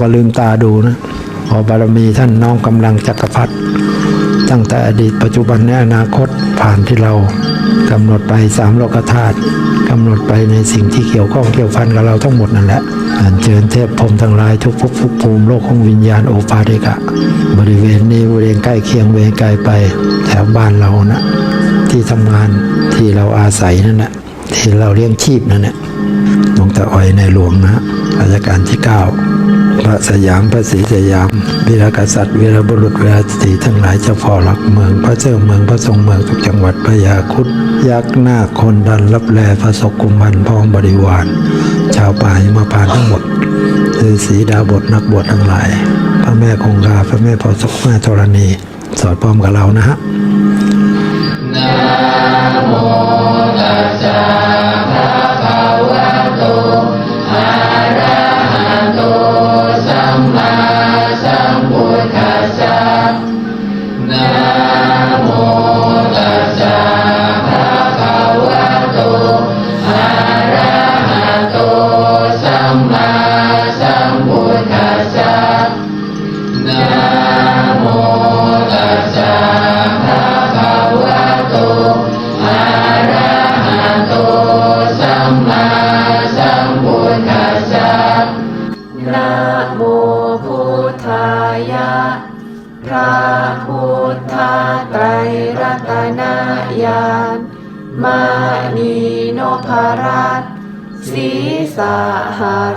ก็ลืมตาดูนะขอบารมีท่านน้อมกำลังจักรพรรดิตั้งแต่อดีตปัจจุบันในอนาคตผ่านที่เรากำหนดไปสามโลกธาตุกำหนดไปในสิ่งที่เกี่ยวข้องเกี่ยวพันกับเราทั้งหมดนั่นแหละอันเชิญเทพพรมทั้งหลายทุกภพทุกภูมิโลกของวิญญาณโอปาเดกะ บริเวณนี้บริเวณใกล้เคียงเวรไกลไปแถวบ้านเรานะที่ทำงานที่เราอาศัยนั่นแหละที่เราเลี้ยงชีพนั่นแหละหลวงตาอ้อยในหลวงนะรัชกาลที่9 พระสยามพระศรีสยาม วีรกษัตริย์วีรบุรุษวีรสตรีทั้งหลายเจ้าพ่อหลักเมือง พระเจ้าเมืองพระทรงเมืองทุกจังหวัดพระยาคุดยักษ์หน้าคนดันรับแลพระศกกุมพันพ้องบริวาร ชาวป่าหิมาพานทั้งหมดคือสีดาบทนักบวชทั้งหลาย พระแม่คงคาพระแม่พอสกแม่ธรณี สอดพร้อมกับเรานะฮะนะ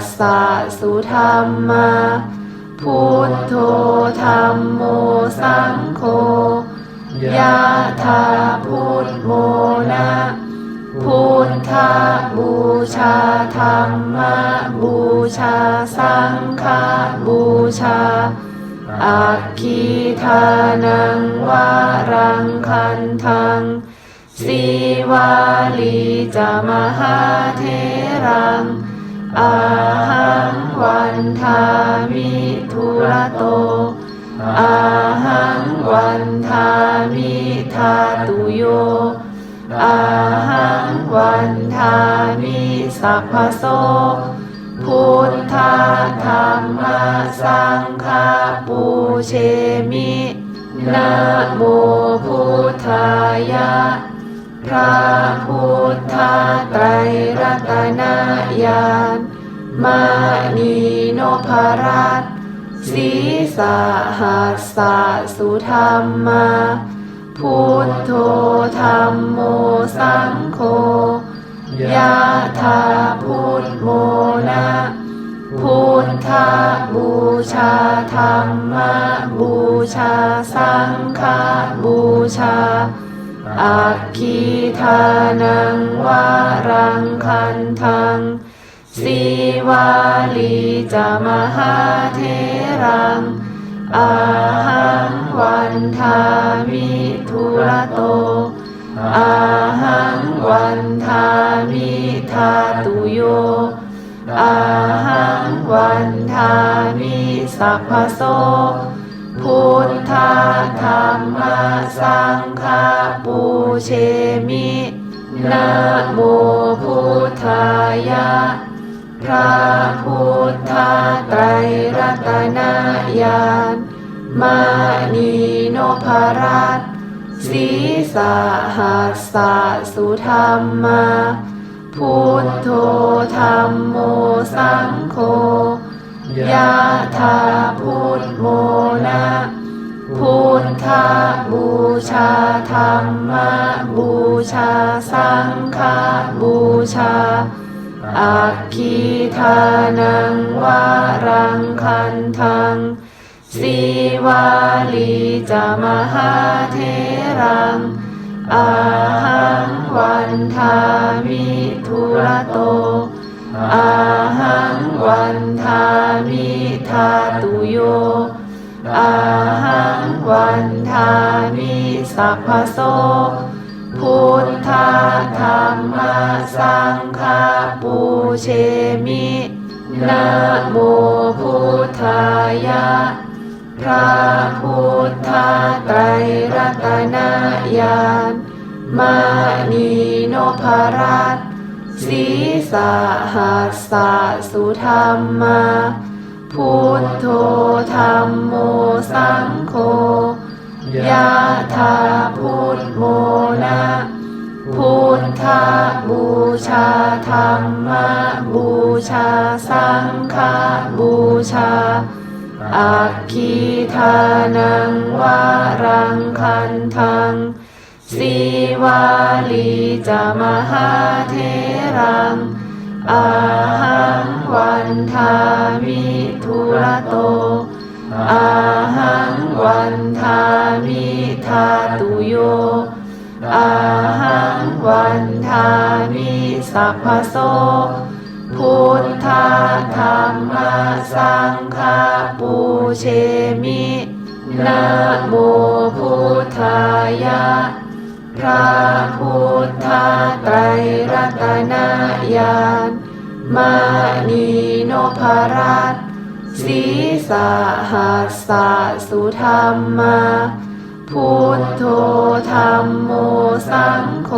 สสะสุธรรมมาพุทโธธรรมโมสังโฆยะธาพุทโมนะพุทธบูชาธรรมบูชาสังฆบูชาอักขีทานังวารังคันทังสีวาลีจะมหาเทรัง อาหังวันทามิทุระโตอาหังวันทามิทาตุโยอาหังวันทามิสัพพโสพุทธาธรรมสังฆาปูเชมินะโมพุทธายะ พระพุทธไตรรัตนญาณมานีโนภรัตน์สีสาหัสสะสุธรรมมาพุทโธธรรมโมสังโฆยะธาพุทโมนะพุทธบูชาธรรมบูชาสังฆบูชา อักขีทานังวารังคันทังสีวาลีจะมหาเทรัง อาหังวันทามิทุระโต อาหังวันทามิทาตุโย อาหังวันทามิสัพพโส พุทธาธรรมสังฆาปูเชมินะโมพุทธายะ พระพุทธไตรรัตนญาณมานีโนภรัตสีสาหัสสะสุธรรมา พุทโธธรรมโมสังโฆ ยะธาพุทโมนะพุทธบูชาธรรมบูชาสังฆบูชาอักขีทานังวารังคันทังสีวาลีจะมหาเทรังอาหังวันทามิทุระโตอาหัง วันทามิทาตุโย อาหังวันทามิสัพพโส พุทธาธรรมสังฆาปูเชมินะโมพุทธายะ พระพุทธไตรรัตนาญาณมานีโนภรัต สีสาหัสสะสุธรรมาพุทโธธรรมโมสังโฆยะธาพุทโมนะพุทธบูชาธรรมบูชาสังฆบูชาอักขีทานังวารังคันทัง สีวาลีจะมหาเทรัง อาหังวันทามิทุระโต อาหังวันทามิทาตุโย อาหังวันทามิสัพพโส พุทธาธรรมสังฆาปูเชมินะโมพุทธายะ พระพุทธไตรรัตนญาณมานีโนภรัตสีสาหัสสะสุธรรมา พุทโธธรรมโมสังโฆ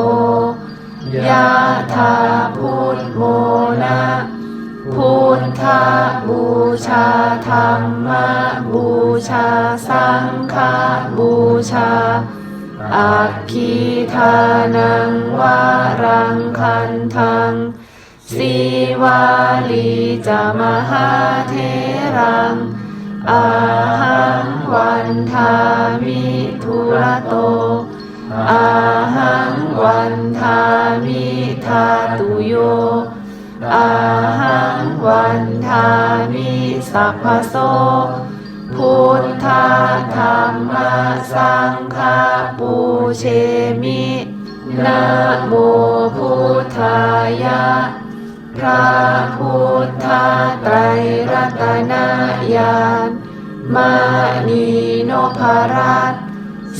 ยะธาพุทโมนะพุทธบูชาธรรมบูชา สังฆบูชา อักขีทานังวารังคันทังสีวาลีจะมหาเทรังอาหังวันทามิทุระโตอาหังวันทามิทาตุโยอาหังวันทามิสัพพโส พุทธาธรรมสังฆาปูเชมินะโมพุทธายะ พระพุทธไตรรัตนญาณมานีโนภรัต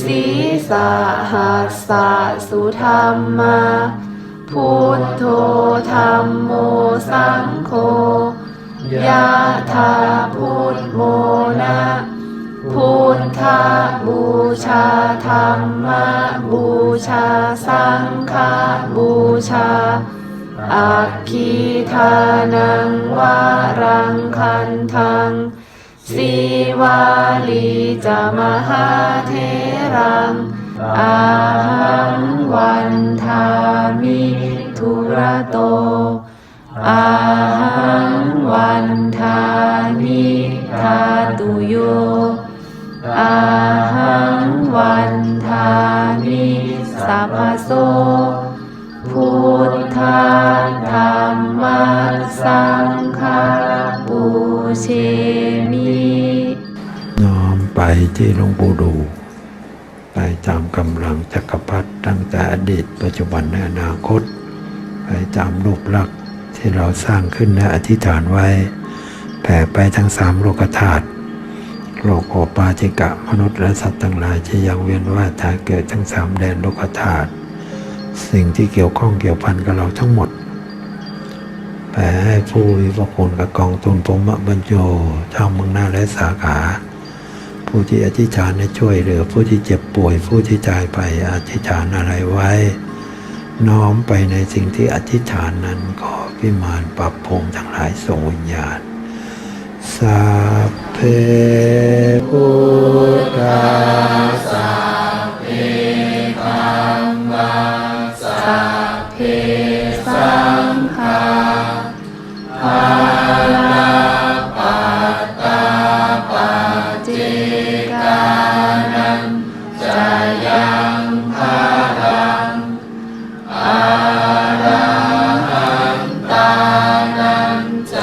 สีสาหัสสะสุธรรมา พุทโธธรรมโมสังโฆ ยะธาพุทโมนะพุทธบูชาธรรมบูชาสังฆบูชาอักขีทานังวารังคันทังสีวาลีจะมหาเทรังอาหัง ปัจจุบันอนาคต ไปตามรูปลักษณ์ที่เราสร้างขึ้นและอธิษฐานไว้ แผ่ไปทั้งสามโลกธาตุโลกโอปาจิกะมนุษย์และสัตว์ทั้งหลายจะยังเวียนว่ายตายเกิดทั้งสามแดนโลกธาตุสิ่งที่เกี่ยวข้องเกี่ยวพันกับเราทั้งหมดแผ่ให้ผู้มีพระคุณกับกองทุนพรหมบรรโจชาวเมืองหน้าและสาขา ผู้ที่อธิษฐานให้ช่วยเหลือผู้ที่เจ็บป่วยผู้ที่จายไปอธิษฐานอะไรไว้ น้อมไปในสิ่งที่อธิษฐานนั้นขอพิมานปรับพงทั้งหลายส่งวิญญาณสัพเพพุทธา ตานังจ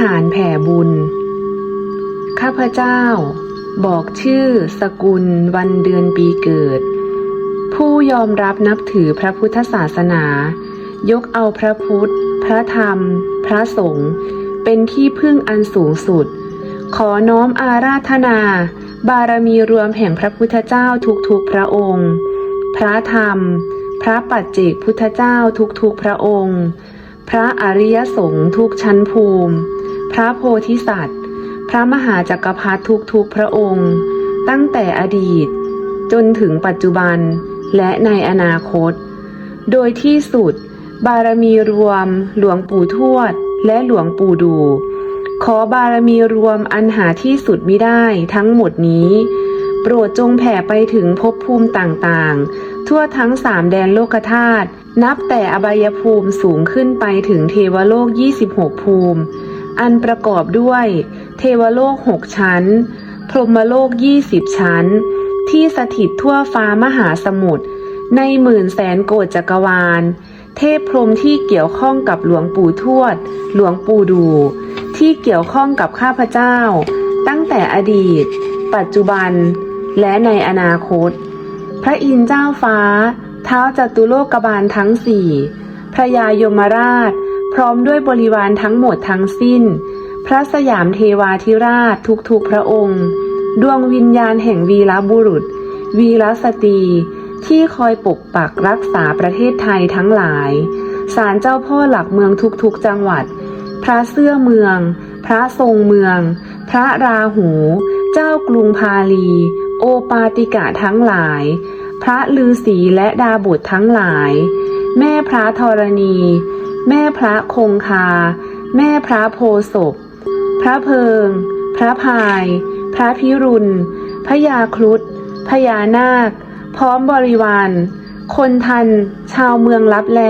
ฐานแผ่บุญ ข้าพเจ้า บอกชื่อ สกุล วันเดือนปีเกิด ผู้ยอมรับนับถือพระพุทธศาสนา ยกเอาพระพุทธ พระธรรม พระสงฆ์เป็นที่พึ่งอันสูงสุด ขอน้อมอาราธนา บารมีรวมแห่งพระพุทธเจ้าทุกๆพระองค์ พระธรรม พระปัจเจกพุทธเจ้าทุกๆพระองค์พระอริยสงฆ์ทุกชั้นภูมิ พระโพธิสัตว์ พระมหาจักรพรรดิทุกๆพระองค์ ตั้งแต่อดีต จนถึงปัจจุบันและในอนาคต โดยที่สุด บารมีรวม หลวงปู่ทวด และหลวงปู่ดู ขอบารมีรวมอันหาที่สุดมิได้ทั้งหมดนี้ โปรดจงแผ่ไปถึงภพภูมิต่างๆ ทั่วทั้งสามแดนโลกธาตุนับแต่อบายภูมิสูงขึ้นไปถึงเทวโลก 26 ภูมิ อันประกอบด้วย เทวโลก6ชั้น พรหมโลก20ชั้น ที่สถิตทั่วฟ้ามหาสมุทรในหมื่นแสนโกฏจักรวาล เทพพรหมที่เกี่ยวข้องกับหลวงปู่ทวด หลวงปู่ดู ที่เกี่ยวข้องกับข้าพเจ้า ตั้งแต่อดีต ปัจจุบัน และในอนาคต พระอินทร์เจ้าฟ้า เท้าจตุโลกบาลทั้งสี่พระยายมราช พร้อมด้วยบริวารทั้งหมดทั้งสิ้น พระสยามเทวาธิราชทุกๆพระองค์ ดวงวิญญาณแห่งวีรบุรุษ วีรสตรี ที่คอยปกปักรักษาประเทศไทยทั้งหลายศาลเจ้าพ่อหลักเมืองทุกๆจังหวัด พระเสื้อเมือง พระทรงเมือง พระราหู เจ้ากรุงพาลี โอปาติกะทั้งหลาย พระลือศีและดาบุตรทั้งหลาย แม่พระธรณี แม่พระคงคา แม่พระโพศพ พระเพิง พระพาย พระพิรุณพระยาครุฑพญานาค พร้อมบริวาร คนทัน ชาวเมืองลับแล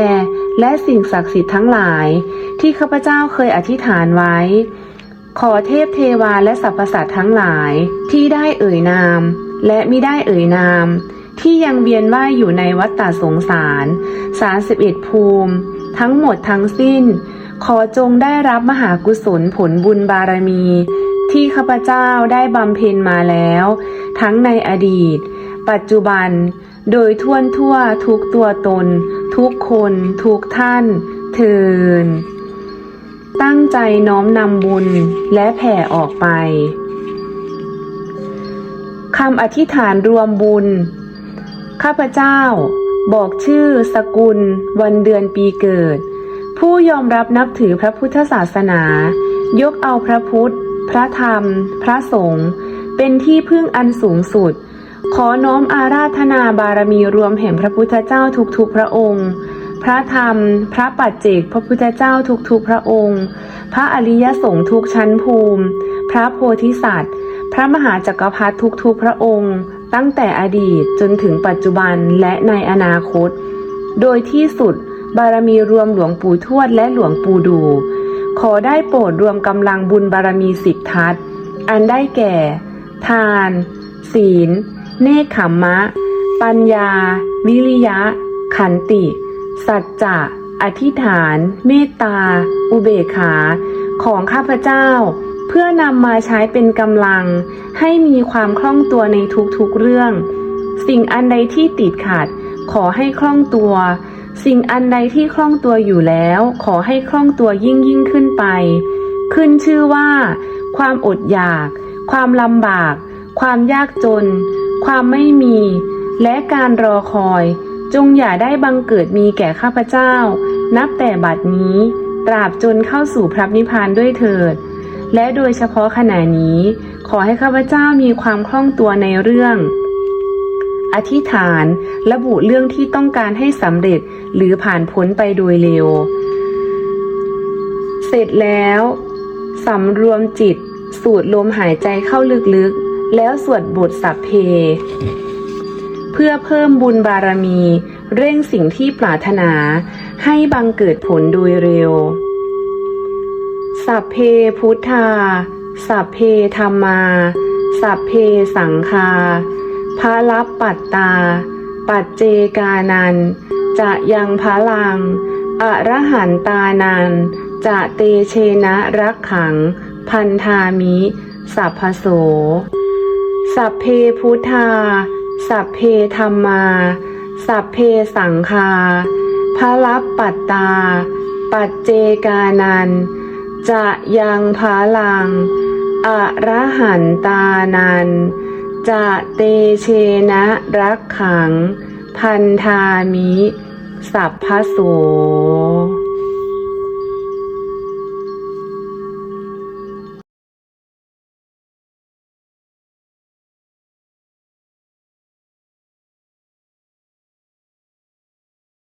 และสิ่งศักดิ์สิทธิ์ทั้งหลาย ที่ข้าพเจ้าเคยอธิษฐานไว้ ขอเทพเทวาและสรรพสัตว์ทั้งหลายที่ได้เอ่ยนาม และมิได้เอ่ยนาม ที่ยังเวียนว่ายอยู่ในวัฏฏสงสารสารสิบเอ็ดภูมิ ทั้งหมดทั้งสิ้น ขอจงได้รับมหากุศลผลบุญบารมี ที่ข้าพเจ้าได้บำเพ็ญมาแล้ว ทั้งในอดีต ปัจจุบัน โดยทั่วทั่วทุกตัวตน ทุกคน ทุกท่านเทินตั้งใจน้อมนำบุญและแผ่ออกไปคำอธิษฐานรวมบุญ ข้าพเจ้า บอกชื่อ สกุล วันเดือนปีเกิด ผู้ยอมรับนับถือพระพุทธศาสนา ยกเอาพระพุทธ พระธรรม พระสงฆ์เป็นที่พึ่งอันสูงสุด ขอน้อมอาราธนาบารมีรวมแห่งพระพุทธเจ้าทุกๆพระองค์ พระธรรม พระปัจเจกพระพุทธเจ้าทุกๆพระองค์ พระอริยสงฆ์ทุกชั้นภูมิ พระโพธิสัตว์ พระมหาจักรพรรดิทุกๆพระองค์ ตั้งแต่อดีตจนถึงปัจจุบันและในอนาคต โดยที่สุดบารมีรวมหลวงปู่ทวดและหลวงปู่ดู ขอได้โปรดรวมกำลังบุญบารมีสิบทัศอันได้แก่ ทาน ศีล เนคขมมะ ปัญญา วิริยะ ขันติ สัจจะ อธิษฐาน เมตตา อุเบกขา ของข้าพเจ้า เพื่อนำมาใช้เป็นกำลัง ให้มีความคล่องตัวในทุกๆเรื่อง สิ่งอันใดที่ติดขัด ขอให้คล่องตัว สิ่งอันใดที่คล่องตัวอยู่แล้ว ขอให้คล่องตัวยิ่งยิ่งขึ้นไป ขึ้นชื่อว่า ความอดอยาก ความลำบาก ความยากจน ความไม่มี และการรอคอย จงอย่าได้บังเกิดมีแก่ข้าพเจ้า นับแต่บัดนี้ ตราบจนเข้าสู่พระนิพพานด้วยเถิด และโดยเฉพาะขณะนี้ ขอให้ข้าพเจ้ามีความคล่องตัวในเรื่อง อธิษฐานระบุเรื่องที่ต้องการให้สำเร็จหรือผ่านพ้นไปโดยเร็ว เสร็จแล้วสำรวมจิต สูดลมหายใจเข้าลึกๆ แล้วสวดบทสัพเพ เพื่อเพิ่มบุญบารมี เร่งสิ่งที่ปรารถนาให้บังเกิดผลโดยเร็ว สัพเพพุทธา สัพเพธรรมา สัพเพสังคาพาลับปัตตา ปัจเจกานัน จะยังพลัง อรหันตานัน จะเตเชนะรักขัง พันธามิ สัพพโส สัพเพพุทธา สัพเพธรรมา สัพเพสังคาพาลับปัตตา ปัจเจกานัน จะยังพาลัง อระหันตานัน จะเตเชนะรักขัง พันธามิ สัพพโส